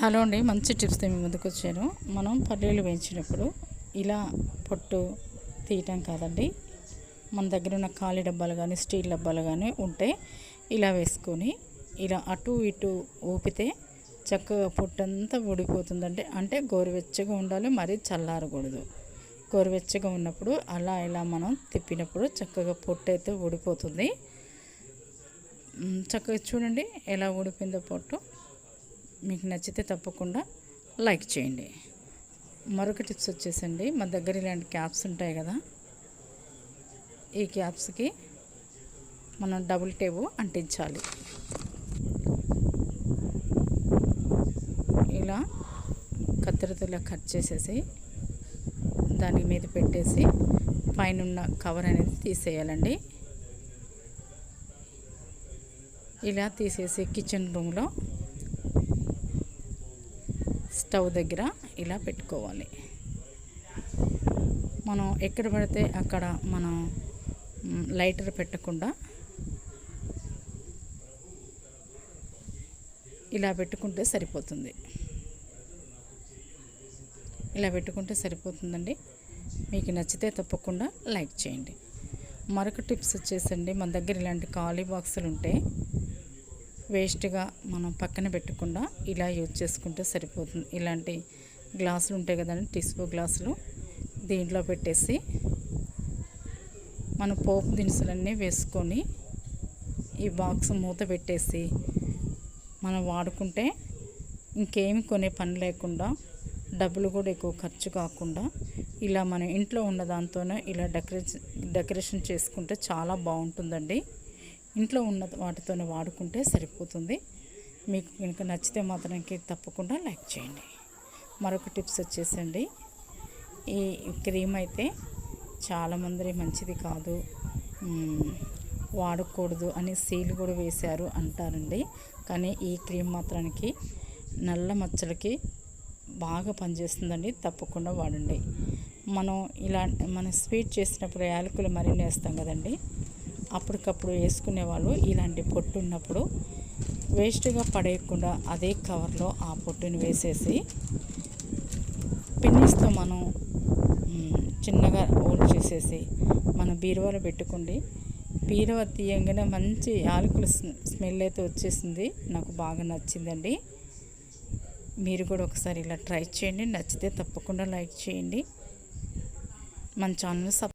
Hello అండి మంచి tips మీ ముందుకు వచ్చాను. మనం పల్లీలు వేయించినప్పుడు ఇలా పొట్టు తీయటం కాదండి. మన దగ్గర ఉన్న ఖాళీ డబ్బాలు కానీ స్టీల్ డబ్బాలు కానీ ఉంటే ఇలా వేసుకొని ఇలా అటు ఇటు ఊపితే చక్కగా పొట్టంతా ఊడిపోతుందండి. అంటే గోరువెచ్చగా ఉండాలి మరీ చల్లారకూడదు. గోరువెచ్చగా ఉన్నప్పుడు అలా ఇలా మనం తిప్పినప్పుడు చక్కగా పొట్టు అయితే ఊడిపోతుంది చక్కగా చూడండి ఎలా ఊడిపోయిందో పొట్టు. మీకు నచ్చితే తప్పకుండా లైక్ చేయండి. మరొక టిప్స్ వచ్చేసండి. మా దగ్గర ఇలాంటి క్యాప్స్ ఉంటాయి కదా ఈ క్యాప్స్కి మనం డబుల్ టేబు అంటించాలి. ఇలా కత్తెరతో ఇలా కట్ చేసేసి దాని మీద పెట్టేసి పైన ఉన్న కవర్ అనేది తీసేయాలండి. ఇలా తీసేసి కిచెన్ రూమ్లో స్టవ్ దగ్గర ఇలా పెట్టుకోవాలి. మనం ఎక్కడ పడితే అక్కడ మనం లైటర్ పెట్టకుండా ఇలా పెట్టుకుంటే సరిపోతుంది. ఇలా పెట్టుకుంటే సరిపోతుందండి. మీకు నచ్చితే తప్పకుండా లైక్ చేయండి. మరొక టిప్స్ వచ్చేసండి. మన దగ్గర ఇలాంటి ఖాళీ బాక్సులు ఉంటే వేస్ట్గా మనం పక్కన పెట్టకుండా ఇలా యూజ్ చేసుకుంటే సరిపోతుంది. ఇలాంటి గ్లాసులు ఉంటాయి కదండి టిస్పూ గ్లాసులు దీంట్లో పెట్టేసి మన పోపు దినుసులన్నీ వేసుకొని ఈ బాక్స్ మూత పెట్టేసి మనం వాడుకుంటే ఇంకేమి కొనే పని లేకుండా డబ్బులు కూడా ఎక్కువ ఖర్చు కాకుండా ఇలా మన ఇంట్లో ఉన్న దాంతోనే ఇలా డెకరేషన్ డెకరేషన్ చేసుకుంటే చాలా బాగుంటుందండి. ఇంట్లో ఉన్న వాటితోనే వాడుకుంటే సరిపోతుంది. మీకు కనుక నచ్చితే మాత్రానికి తప్పకుండా లైక్ చేయండి. మరొక టిప్స్ వచ్చేసండి. ఈ క్రీమ్ అయితే చాలామంది మంచిది కాదు. వాడకూడదు అని సీల్ కూడా వేశారు అంటారండి. కానీ ఈ క్రీమ్ మాత్రానికి నల్ల మచ్చలకి బాగా పనిచేస్తుందండి. తప్పకుండా వాడండి. మనం ఇలా మనం స్వీట్ చేసినప్పుడు యాలకులు మరిన్ని వేస్తాం కదండి. అప్పటికప్పుడు వేసుకునేవాళ్ళు ఇలాంటి పొట్టు ఉన్నప్పుడు వేస్ట్గా పడేయకుండా అదే కవర్లో ఆ పొట్టుని వేసేసి పిన్నిస్తో మనం చిన్నగా ఓల్డ్ చేసేసి మన బీరువాలో పెట్టుకోండి బీరువా తీయంగానే మంచి యాలకుల స్మెల్ అయితే వచ్చేసింది. నాకు బాగా నచ్చిందండి. మీరు కూడా ఒకసారి ఇలా ట్రై చేయండి. నచ్చితే తప్పకుండా లైక్ చేయండి. మన ఛానల్ సబ్